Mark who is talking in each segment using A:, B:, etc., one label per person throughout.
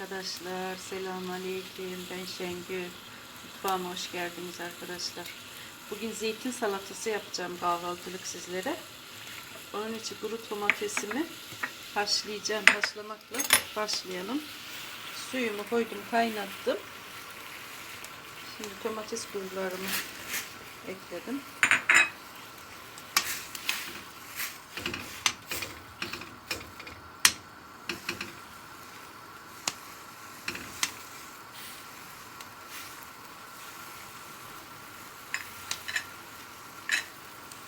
A: Arkadaşlar selamünaleyküm. Ben Şengül mutfağıma hoş geldiniz arkadaşlar. Bugün zeytin salatası yapacağım kahvaltılık sizlere. Onun için kuru domatesimi haşlayacağım. Haşlamakla başlayalım. Suyumu koydum kaynattım. Şimdi domates kurularımı ekledim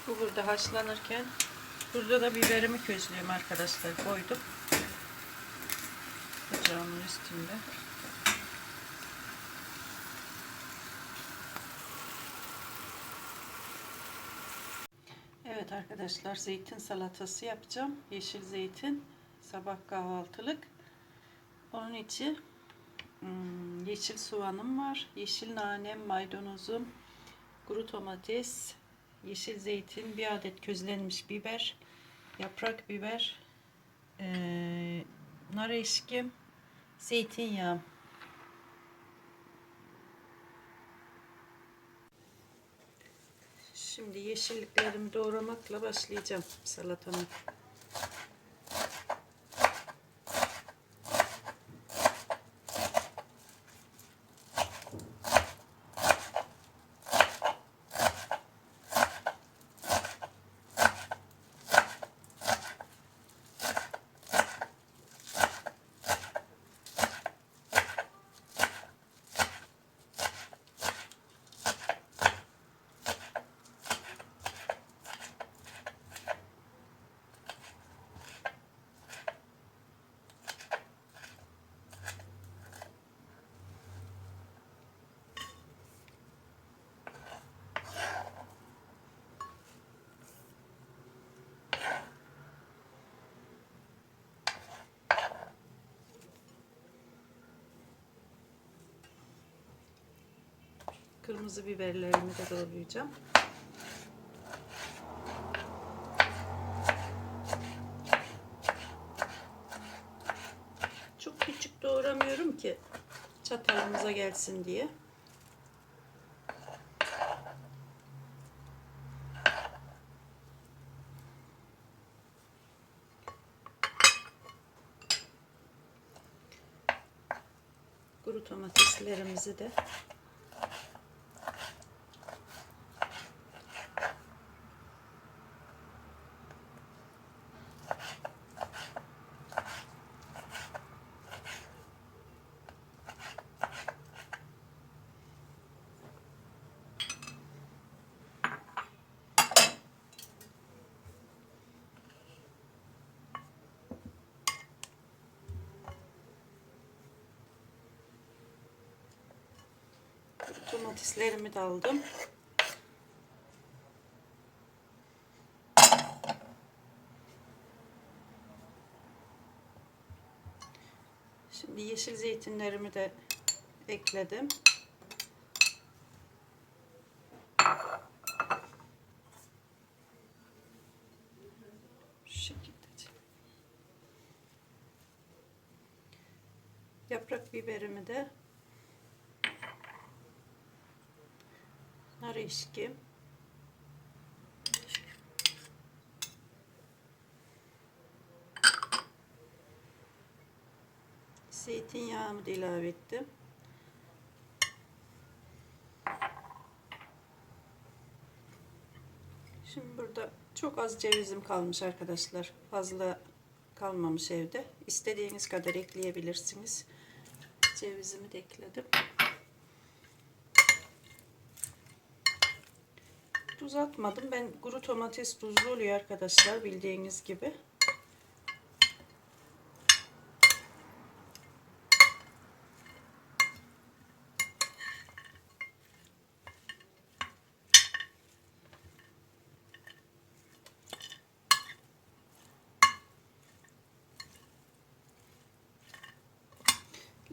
A: Bu burada haşlanırken burada da biberimi közlüyorum arkadaşlar koydum. Ocağımın üstünde. Evet arkadaşlar zeytin salatası yapacağım. Yeşil zeytin sabah kahvaltılık. Onun için hmm, yeşil soğanım var. Yeşil nanem, maydanozum, kuru domates, yeşil zeytin, bir adet közlenmiş biber, yaprak biber, ee, nar eşkim, zeytinyağı. Şimdi yeşilliklerimi doğramakla başlayacağım salatamı. Kırmızı biberlerimi de doğrayacağım. Çok küçük doğramıyorum ki çatalımıza gelsin diye. Kuru domateslerimizi de Domateslerimi de aldım. Şimdi yeşil zeytinlerimi de ekledim. Yaprak biberimi de nar eşkim zeytinyağımı da ilave ettim. Şimdi burada çok az cevizim kalmış arkadaşlar. Fazla kalmamış evde. İstediğiniz kadar ekleyebilirsiniz. Cevizimi de ekledim. Tuz atmadım. Ben kuru domates tuzlu oluyor arkadaşlar bildiğiniz gibi.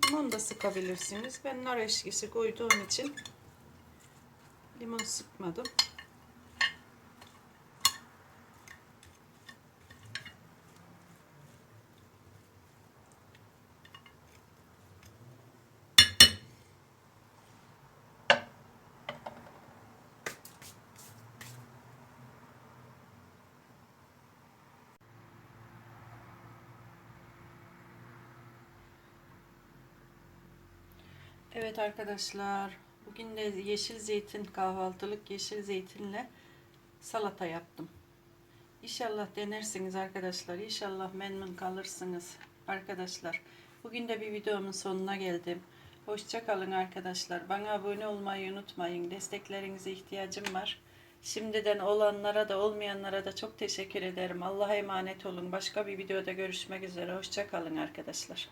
A: Limon da sıkabilirsiniz. Ben nar eşkisi koyduğum için limon sıkmadım. Evet arkadaşlar, bugün de yeşil zeytin kahvaltılık yeşil zeytinle salata yaptım. İnşallah denersiniz arkadaşlar. İnşallah memnun kalırsınız arkadaşlar. Bugün de bir videomun sonuna geldim. Hoşça kalın arkadaşlar. Bana abone olmayı unutmayın. Desteklerinize ihtiyacım var. Şimdiden olanlara da olmayanlara da çok teşekkür ederim. Allah'a emanet olun. Başka bir videoda görüşmek üzere. Hoşça kalın arkadaşlar.